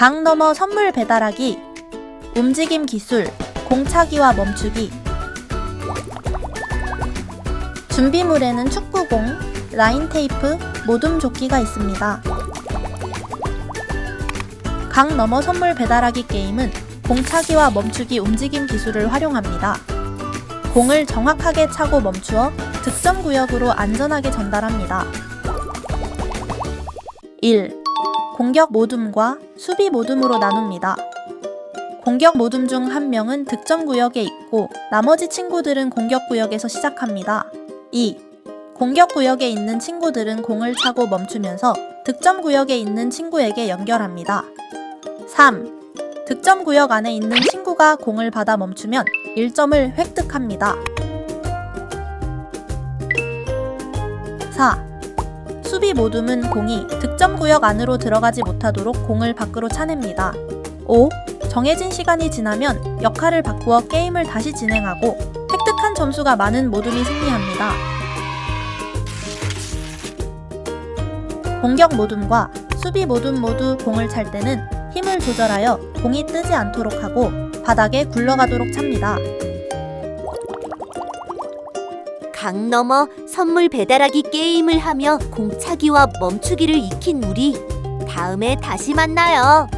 강 너머 선물 배달하기, 움직임 기술, 공차기와 멈추기. 준비물에는 축구공, 라인 테이프, 모둠 조끼가 있습니다. 강 너머 선물 배달하기 게임은 공차기와 멈추기 움직임 기술을 활용합니다. 공을 정확하게 차고 멈추어 득점 구역으로 안전하게 전달합니다. 1. 공격 모둠과 수비 모둠으로 나눕니다. 공격 모둠 중 한 명은 득점 구역에 있고 나머지 친구들은 공격 구역에서 시작합니다. 2. 공격 구역에 있는 친구들은 공을 차고 멈추면서 득점 구역에 있는 친구에게 연결합니다. 3. 득점 구역 안에 있는 친구가 공을 받아 멈추면 1점을 획득합니다. 4. 수비 모둠은 공이 득점 구역 안으로 들어가지 못하도록 공을 밖으로 차냅니다. 5. 정해진 시간이 지나면 역할을 바꾸어 게임을 다시 진행하고 획득한 점수가 많은 모둠이 승리합니다. 공격 모둠과 수비 모둠 모두 공을 찰 때는 힘을 조절하여 공이 뜨지 않도록 하고 바닥에 굴러가도록 찹니다. 강 너머 선물 배달하기 게임을 하며 공차기와 멈추기를 익힌 우리 다음에 다시 만나요.